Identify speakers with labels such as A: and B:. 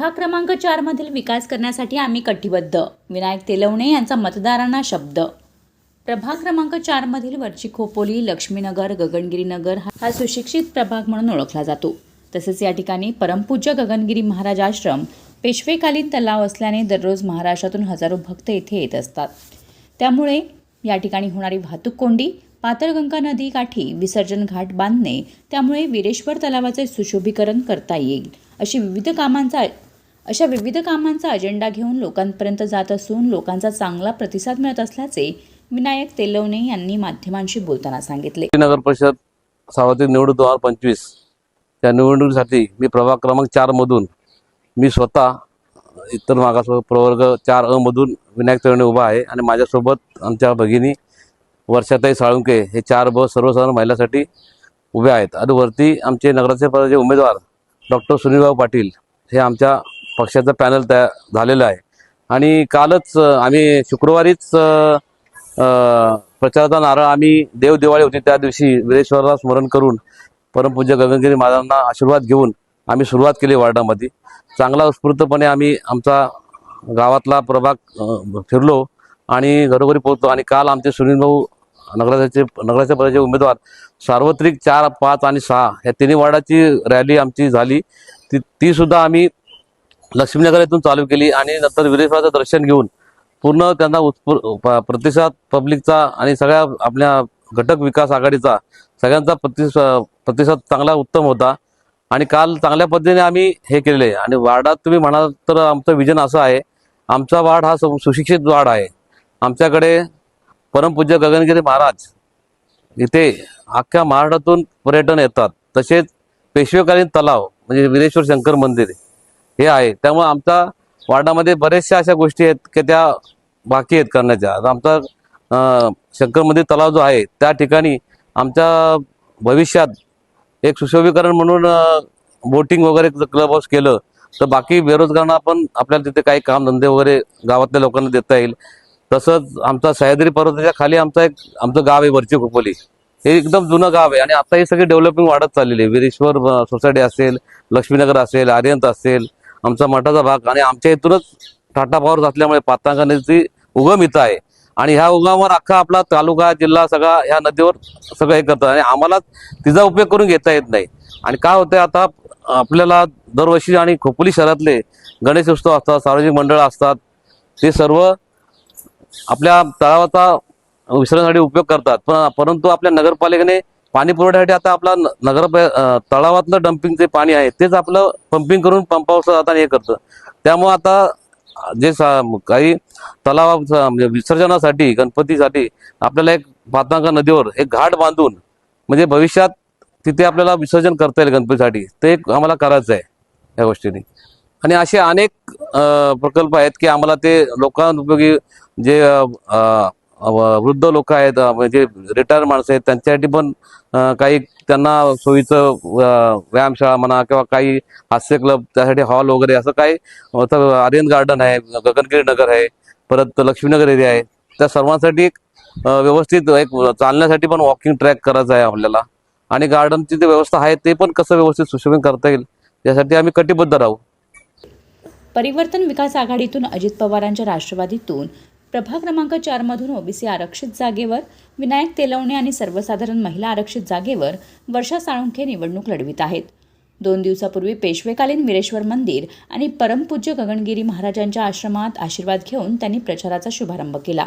A: चारमधील विकास करण्यासाठी आम्ही कटिबद्ध. विनायक तेलवणे यांचा मतदारांना शब्द. प्रभाग क्रमांक चारमधील वरची खोपोली लक्ष्मीनगर गगनगिरी नगर हा- हा सुशिक्षित प्रभाग म्हणून ओळखला जातो. तसेच या ठिकाणी परमपूज्य गगनगिरी महाराज आश्रम पेशवेकालीन तलाव असल्याने दररोज महाराष्ट्रातून हजारो भक्त येथे येत असतात. त्यामुळे या ठिकाणी होणारी वाहतूक कोंडी पातळगंगा नदी काठी विसर्जन घाट बांधणे त्यामुळे विरेश्वर तलावाचे सुशोभीकरण करता येईल अशी विविध कामांचा अशा विविध कामांचा अजेंडा घेऊन लोकांपर्यंत जात असून लोकांचा चांगला प्रतिसाद मिळत असल्याचे विनायक तेलवणे यांनी माध्यमांशी बोलताना सांगितले.
B: नगर परिषद सार्वत्रिक निवडणूक दोन हजार पंचवीस. त्या निवडणुकीसाठी मी प्रभाग क्रमांक चारमधून मी स्वतः इतर मागास प्रवर्ग चार अ मधून विनायक तेलवणे उभा आहे आणि माझ्यासोबत आमच्या भगिनी वर्षाताई साळुंके हे चार ब सर्वसाधारण महिलासाठी उभे आहेत. आणि वरती आमचे नगराचे पदाचे उमेदवार डॉक्टर सुनीलभाऊ पाटील हे आमच्या पक्षाचं पॅनल तयार झालेलं आहे. आणि कालच आम्ही शुक्रवारीच प्रचाराचा नारळ आम्ही देव दिवाळी होती त्या दिवशी विरेश्वरला स्मरण करून परमपूज्य गगनगिरी महाराजांना आशीर्वाद घेऊन आम्ही सुरुवात केली वार्डामध्ये. चांगला उत्स्फूर्तपणे आम्ही आमचा गावातला प्रभाग फिरलो आणि घरोघरी पोहोचलो. आणि काल आमचे सुनील भाऊ नगराचे नगराच्या पदाचे उमेदवार सार्वत्रिक चार पाच आणि सहा या तिन्ही वार्डाची रॅली आमची झाली. ती तीसुद्धा आम्ही लक्ष्मीनगर येथून चालू केली आणि नंतर विरेश्वराचं दर्शन घेऊन पूर्ण त्यांना उत्स्फूर प- प्रतिसाद पब्लिकचा आणि सगळ्या आपल्या घटक विकास आघाडीचा सगळ्यांचा प्रतिस प्रतिसाद चांगला उत्तम होता. आणि काल चांगल्या पद्धतीने आम्ही हे केलेले. आहे आणि वार्डात तुम्ही म्हणाल तर आमचं विजन असं आहे. आमचा वार्ड हा सु- सुशिक्षित वार्ड आहे. आमच्याकडे परमपूज्य गगनगिरी महाराज इथे अख्ख्या महाराष्ट्रातून पर्यटन येतात. तसेच पेशवेकालीन तलाव म्हणजे विरेश्वर शंकर मंदिर हे आहे. त्यामुळे आमच्या वार्डामध्ये बऱ्याचशा अशा गोष्टी आहेत की त्या बाकी आहेत करण्याच्या. आता आमचा शंकरमध्ये तलाव जो आहे त्या ठिकाणी आमच्या भविष्यात एक सुशोभीकरण म्हणून बोटिंग वगैरे क्लब हाऊस केलं तर बाकी बेरोजगारांना पण आपल्याला तिथे काही काम धंदे वगैरे गावातल्या लोकांना देता येईल. तसंच आमचा सह्याद्री पर्वताच्या खाली आमचा एक आमचं गाव आहे वरची खोपोली. हे एकदम जुनं गाव आहे आणि आता हे सगळे डेव्हलपिंग वाढत चाललेली आहे. विरेश्वर सोसायटी असेल लक्ष्मीनगर असेल आर्यंत असेल आमचा मठाचा भाग. आणि आमच्या इथूनच टाटा पॉवर असल्यामुळे पातांगा नदीची उगम इथं आहे. आणि ह्या उगमावर अख्खा आपला तालुका जिल्हा सगळा ह्या नदीवर सगळं हे करतात. आणि आम्हाला तिचा उपयोग करून घेता येत नाही. आणि काय होतं आता आपल्याला दरवर्षी आणि खोपोली शहरातले गणेश उत्सव असतात सार्वजनिक मंडळ असतात. ते सर्व आपल्या तळावाचा विसर्जनासाठी उपयोग करतात. पण परंतु आपल्या नगरपालिकेने पाणी पुरवठ्यासाठी आता आपला नगर तळावातलं डम्पिंग जे पाणी आहे तेच आपलं पंपिंग करून पंपावर आता हे करतं. त्यामुळं आता जे सा- काही तलावा म्हणजे विसर्जनासाठी गणपतीसाठी आपल्याला एक पातांका नदीवर एक घाट बांधून म्हणजे भविष्यात तिथे आपल्याला विसर्जन करता येईल गणपतीसाठी. ते एक आम्हाला करायचं आहे या गोष्टीने. आणि असे अनेक प्रकल्प आहेत की आम्हाला ते लोकांपयोगी जे वृद्ध लोक आहेत म्हणजे रिटायर माणसं आहेत त्यांच्यासाठी पण काही त्यांना सोयीचं व्यायामशाळा म्हणा किंवा काही हास्य क्लब त्यासाठी हॉल वगैरे असं काही आर्यन गार्डन आहे गगनगिरी नगर आहे परत लक्ष्मीनगर एरिया आहे. त्या सर्वांसाठी एक व्यवस्थित एक चालण्यासाठी पण वॉकिंग ट्रॅक करायचं आहे आपल्याला. आणि गार्डनची जी व्यवस्था आहे ते पण कसं व्यवस्थित सुशोभन करता येईल यासाठी आम्ही कटिबद्ध राहू.
A: परिवर्तन विकास आघाडीतून अजित पवारांच्या राष्ट्रवादीतून प्रभाग क्रमांक चारमधून ओबीसी आरक्षित जागेवर विनायक तेलवणे आणि सर्वसाधारण महिला आरक्षित जागेवर वर्षा साळुंखे निवडणूक लढवित आहेत. दोन दिवसापूर्वी पेशवेकालीन विरेश्वर मंदिर आणि परमपूज्य गगनगिरी महाराजांच्या आश्रमात आशीर्वाद घेऊन त्यांनी प्रचाराचा शुभारंभ केला.